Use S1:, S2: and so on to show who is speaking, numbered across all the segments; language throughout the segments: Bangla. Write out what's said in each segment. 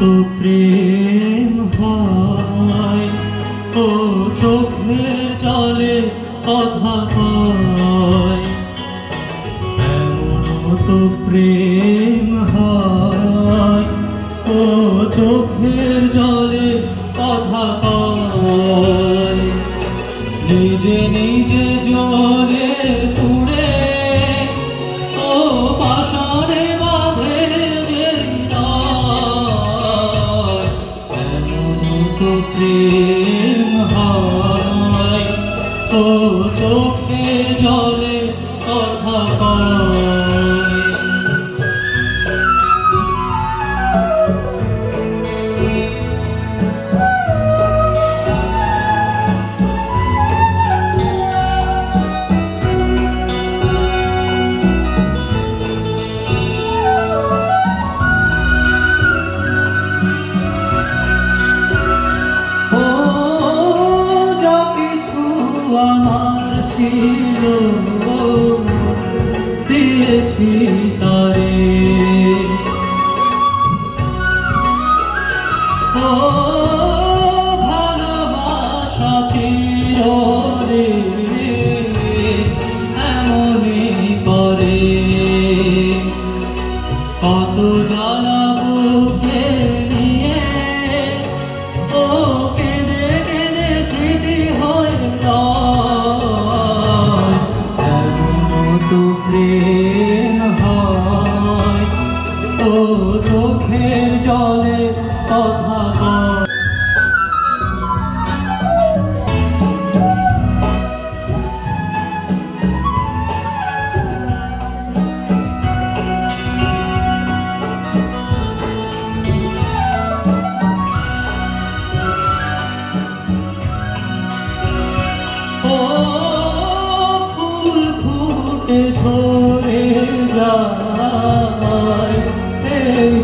S1: তো প্রেম হয়, ও চোখের জলে এমন তো প্রেম হয়, ও চোখের জলে কথা কয় নিজে নিজে এমন তো প্রেম হয় তো চোখে জলে কথা ছিল দিয়েছি তারে। ও ভালোবাসা ছিল চোখের জলে কথা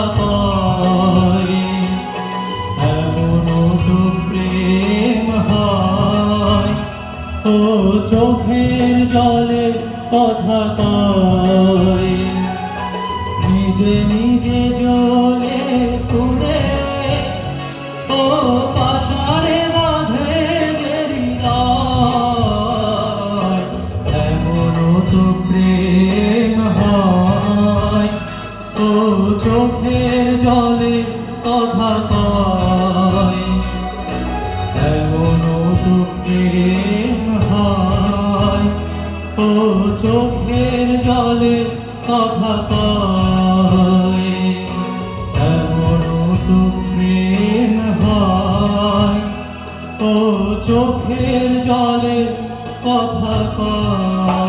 S1: কথা কয় এমন তো প্রেম ও চোখের জলে কথা কয় নিজে চোখের জলে কথা কয়। এমন তো ও চোখের জলে কথা কয়। এমন তো প্রেম ও চোখের জলে কথা কয়।